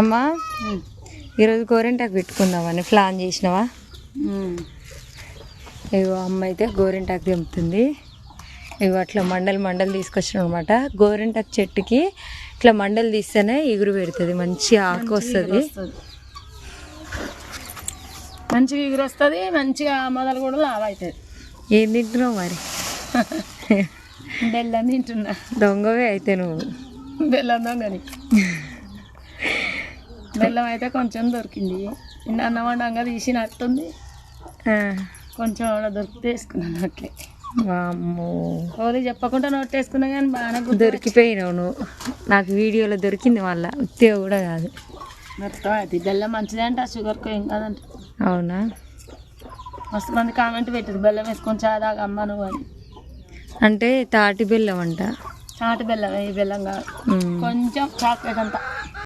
అమ్మా ఈరోజు గోరింటాకు పెట్టుకుందామని ప్లాన్ చేసినావా? ఇగో అమ్మ అయితే గోరింటాకు తెంపుతుంది. ఇగో అట్లా మండలు మండలు తీసుకొచ్చిన అనమాట గోరింటాకు చెట్టుకి ఇట్లా మండలు తీస్తేనే ఎగురు పెడుతుంది మంచి ఆకు వస్తుంది. మంచిగా ఎగురు వస్తుంది మంచిగా మొదలు కూడా లావ్ అవుతుంది ఏం తింటున్నావు మరి? బెల్లం తింటున్నా. దొంగవే అయితే నువ్వు. బెల్లం దొంగని. బెల్లం అయితే కొంచెం దొరికింది. నిన్న అన్నం వండంగా తీసినట్టుంది కొంచెం ఆడ దొరికితే వేసుకున్నాను అట్లే. ఓలి చెప్పకుండా నోటేసుకున్నా కానీ గుర్తు దొరికిపోయినావు నువ్వు. నాకు వీడియోలో దొరికింది వాళ్ళ ఉత్తేవ కూడా కాదు. మొత్తం అది బెల్లం మంచిదే అంట షుగర్కి ఏం కాదంట. అవునా? మస్తు మంది కామెంట్ పెట్టారు బెల్లం వేసుకొని చాలా అమ్మ నువ్వు అని. అంటే తాటి బెల్లం అంట. చాటి బెల్లం ఈ బెల్లం కాదు. కొంచెం చాక్లెట్ అంతా